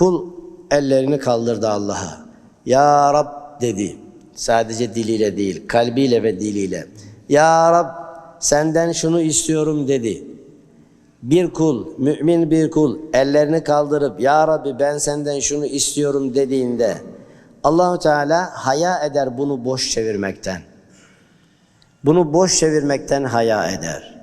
Kul ellerini kaldırdı Allah'a. Ya Rab dedi. Sadece diliyle değil, kalbiyle ve diliyle. Ya Rab senden şunu istiyorum dedi. Bir kul, mümin bir kul ellerini kaldırıp Ya Rabbi ben senden şunu istiyorum dediğinde Allahu Teala haya eder bunu boş çevirmekten. Bunu boş çevirmekten haya eder.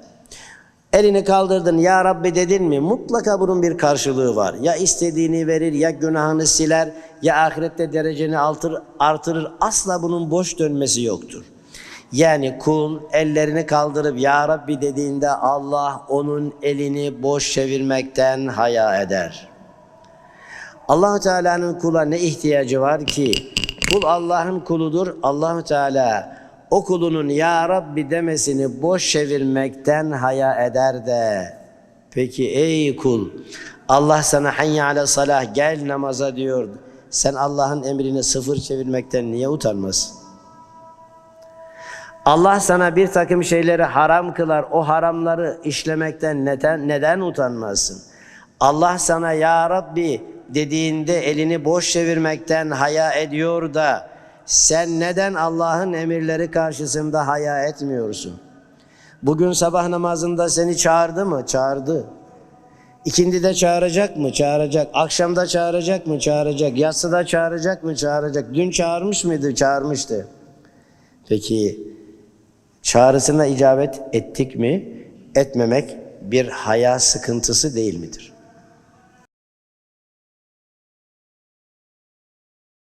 Elini kaldırdın ya Rabbi dedin mi mutlaka bunun bir karşılığı var. Ya istediğini verir ya günahını siler ya ahirette dereceni artır, artırır. Asla bunun boş dönmesi yoktur. Yani kul ellerini kaldırıp ya Rabbi dediğinde Allah onun elini boş çevirmekten haya eder. allah Teala'nın kula ne ihtiyacı var ki? Kul Allah'ın kuludur. allah Teala o kulunun Ya Rabbi demesini boş çevirmekten haya eder de. Peki ey kul Allah sana hayya ala salah gel namaza diyor. Sen Allah'ın emrini sıfır çevirmekten niye utanmasın? Allah sana bir takım şeyleri haram kılar. O haramları işlemekten neden, neden utanmasın? Allah sana ya Rabbi dediğinde elini boş çevirmekten haya ediyor da sen neden Allah'ın emirleri karşısında haya etmiyorsun? Bugün sabah namazında seni çağırdı mı? Çağırdı. İkindi de çağıracak mı? Çağıracak. Akşamda çağıracak mı? Çağıracak. Yatsıda çağıracak mı? Çağıracak. Dün çağırmış mıydı? Çağırmıştı. Peki çağrısına icabet ettik mi? Etmemek bir haya sıkıntısı değil midir?